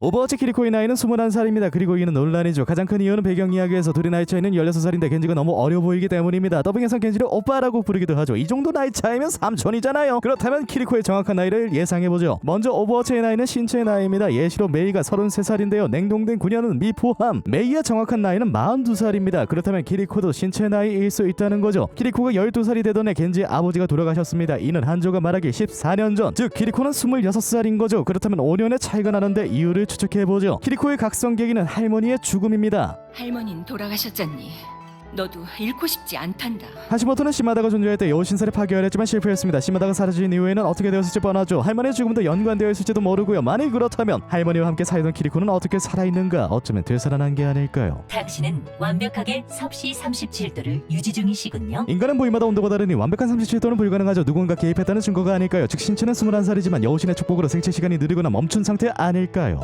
오버워치 키리코의 나이는 21살입니다. 그리고 이는 논란이죠. 가장 큰 이유는 배경 이야기에서 둘이 나이 차이는 16살인데 겐지가 너무 어려 보이기 때문입니다. 더빙에선 겐지를 오빠라고 부르기도 하죠. 이 정도 나이 차이면 삼촌이잖아요. 그렇다면 키리코의 정확한 나이를 예상해보죠. 먼저 오버워치의 나이는 신체 나이입니다. 예시로 메이가 33살인데요. 냉동된 9년은 미 포함. 메이의 정확한 나이는 42살입니다. 그렇다면 키리코도 신체 나이일 수 있다는 거죠. 키리코가 12살이 되던 해 겐지의 아버지가 돌아가셨습니다. 이는 한조가 말하기 14년 전. 즉 키리코는 26살인 거죠. 그렇다면 5년의 차이가 나는데 이유를 추측해보죠. 키리코의 각성 계기는 할머니의 죽음입니다. 할머닌 돌아가셨잖니. 너도 잃고 싶지 않단다. 하시모토는 시마다가 존재할 때 여신사를 파괴하려 했지만 실패했습니다. 시마다가 사라진 이후에는 어떻게 되었을지 뻔하죠. 할머니의 죽음도 연관되어 있을지도 모르고요. 만일 그렇다면 할머니와 함께 살던 키리코는 어떻게 살아있는가? 어쩌면 되살아난 게 아닐까요? 당신은 완벽하게 섭씨 37도를 유지 중이시군요. 인간은 부위마다 온도가 다르니 완벽한 37도는 불가능하죠. 누군가 개입했다는 증거가 아닐까요? 즉 신체는 21살이지만 여우신의 축복으로 생체 시간이 느리거나 멈춘 상태 아닐까요?